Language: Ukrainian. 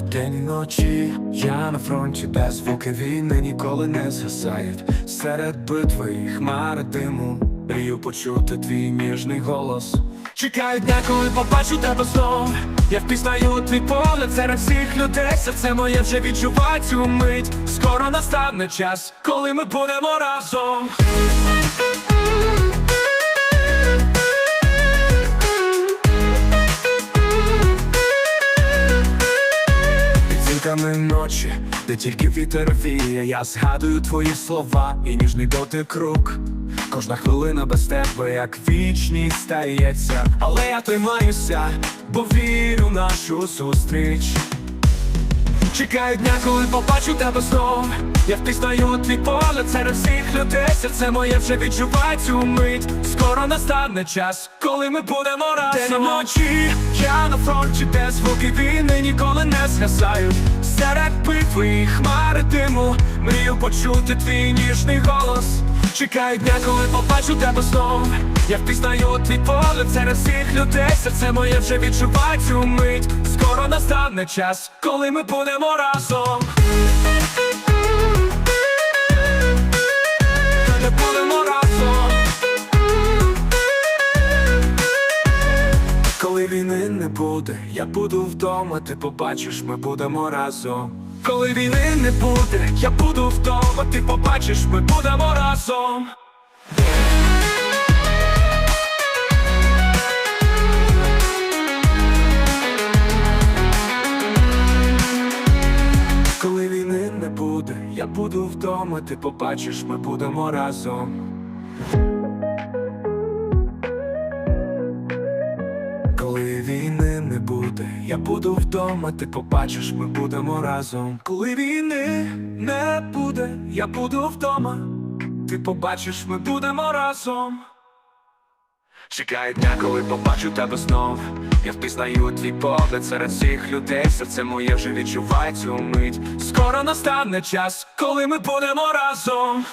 День і ночі, я на фронті, де звуки війни ніколи не згасають. Серед битви і хмари диму, мрію почути твій ніжний голос. Чекаю дня, коли побачу тебе знов. Я впізнаю твій погляд серед всіх людей. Серце моє вже відчуває цю мить. Скоро настане час, коли ми будемо разом. Ночі, де тільки вітер віє, я згадую твої слова і ніжний дотик рук. Кожна хвилина без тебе, як вічність стається. Але я тримаюся, бо вірю в нашу зустріч. Чекаю дня, коли побачу тебе знов Я впізнаю твій погляд серед всіх людей Серце моє вже відчуває цю мить Скоро настане час, коли ми будемо разом День і ночі, я на фронті, де звуки війни ніколи не згасають. Серед битви і хмари диму Мрію почути твій ніжний голос. Чекаю дня, коли побачу тебе знов. Я впізнаю твій погляд серед всіх людей. Серце моє вже відчуває цю мить. Скоро настане час, коли ми будемо разом буде, я буду вдома, ти побачиш, ми будемо разом. Коли війни не буде, я буду вдома, ти побачиш, ми будемо разом. Коли війни не буде, я буду вдома, ти побачиш, ми будемо разом. Коли війни не буде, я буду вдома, ти побачиш, ми будемо разом. Коли війни не буде, я буду вдома, ти побачиш, ми будемо разом. Чекаю дня, коли побачу тебе знов. Я впізнаю твій погляд серед всіх людей. Серце моє вже відчуває цю мить. Скоро настане час, коли. Ми будемо разом.